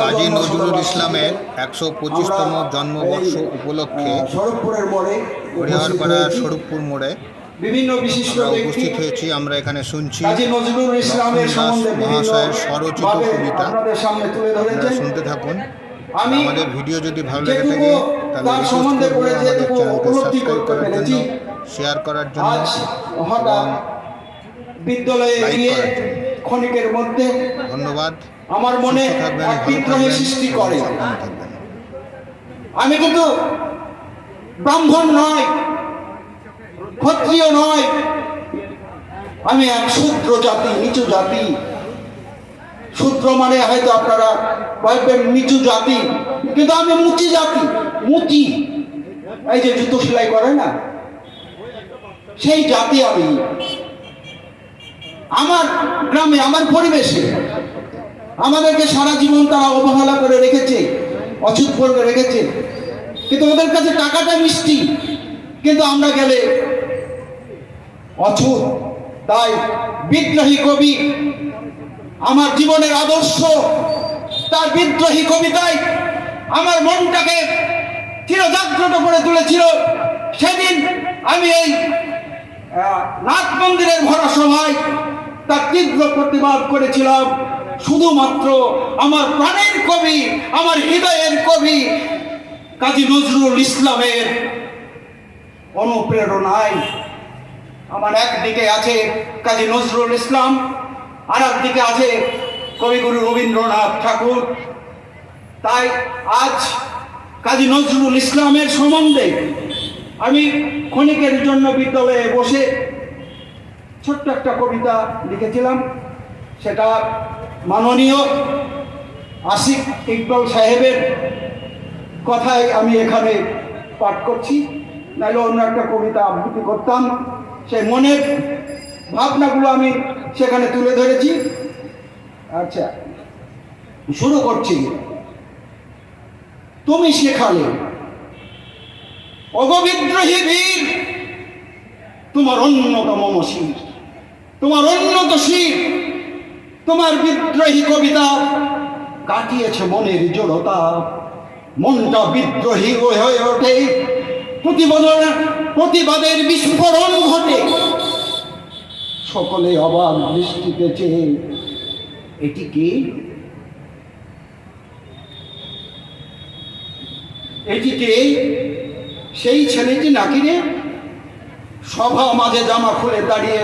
কাজী নজরুল ইসলামের একশো পঁচিশতম জন্মবর্ষ উপলক্ষে হরিহরপাড়া স্বরূপপুর মোড়ে বিভিন্ন বিশিষ্ট উপস্থিত হয়েছি আমরা এখানে শুনছি নজরুল ইসলামের লক্ষ্মণ দাস সম্বন্ধে বিভিন্ন মহাশয়ের স্বরচিত কবিতা। আপনাদের সামনে তুলে আপনারা ধরেছেন শুনতে থাকুন আমি আমাদের ভিডিও যদি ভালো লেগে থাকে তাহলে সম্বন্ধে উপলব্ধি করতে পেরেছি, জন্য শেয়ার করার জন্য আজ হঠাৎ বিদ্যালয়ে গিয়ে। ক্ষণিকের মধ্যে ধন্যবাদ। আমার মনে এক বিদ্রোহের সৃষ্টি করে। আমি কিন্তু ব্রাহ্মণ নয় ক্ষত্রিয় নয় আমি এক শূদ্র জাতি নিচু জাতি। শূদ্র মানে হয়তো আপনারা ভাববেন নিচু জাতি। কিন্তু আমি মুচি জাতি মুচি। এই যে জুতো সেলাই করে না? সেই জাতি আমি। আমার গ্রামে, আমার পরিবেশে, আমাদেরকে সারা জীবন তারা অবহেলা করে রেখেছে অচুত করে রেখেছে। কিন্তু ওদের কাছে টাকাটা মিষ্টি, কিন্তু আমরা গেলে অছুত তাই বিদ্রোহী কবি, আমার জীবনের আদর্শ, তার বিদ্রোহী কবিতায় আমার মনটাকে চিরজাগ্রত করে তুলেছিল। সেদিন আমি এই নাথ মন্দিরের ভরা সভায় তার তীব্র প্রতিবাদ করেছিলাম। শুধুমাত্র আমার প্রাণের কবি, আমার হৃদয়ের কবি কাজী নজরুল ইসলামের অনুপ্রেরণায় আমার একদিকে আছে কাজী নজরুল ইসলাম আর একদিকে আছে কবিগুরু রবীন্দ্রনাথ ঠাকুর। তাই আজ কাজী নজরুল ইসলামের সম্বন্ধে আমি ক্ষণিকের জন্য বিদ্যালয়ে বসে ছোট্ট একটা কবিতা লিখেছিলাম। সেটা মাননীয় আশিক ইকবাল সাহেবের কথায় আমি এখানে পাঠ করছি। নাহলে অন্য একটা কবিতা আবৃত্তি করতাম। সেই মনের ভাবনাগুলো আমি সেখানে তুলে ধরেছি। আচ্ছা শুরু করছি। তুমি শেখালে, অগবিদ্রোহী বীর, তোমার অন্যতম মসির তোমার উন্নত শির তোমার বিদ্রোহী কবিতা কাটিয়েছে মনের জড়তা। মনটা বিদ্রোহী হয়ে ওঠে। প্রতিবাদের প্রতিবাদের বিস্ফোরণ ঘটে। সকলে অবাক দৃষ্টিতে চেয়ে, এটি কি? এটি কে? সেই ছেলেটি নাকি রে? সভা মাঝে জামা খুলে দাঁড়িয়ে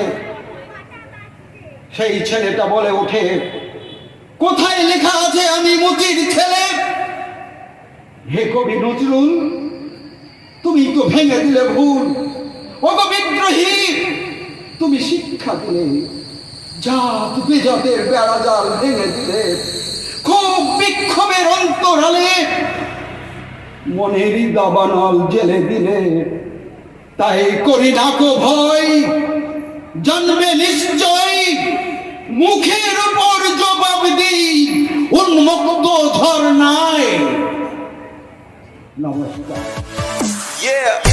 সেই ছেলেটা বলে ওঠে, কোথায় লেখা আছে আমি মুচির ছেলে? হে কবি নজরুল, তুমি তো ভেঙে দিলে ভুল। ও গো বিদ্রোহী, তুমি শিক্ষা দিলে, জাত বেজাতের বেড়া জাল ভেঙে দিলে। খুব বিক্ষোভের অন্তরালে মনেরই দাবানল জেলে দিলে। তাই করি না কো ভয় জন্মে নিশ্চয় মুখের উপর জবাব দিই উন্মুক্ত ঝর্ণায় নমস্কার Yeah.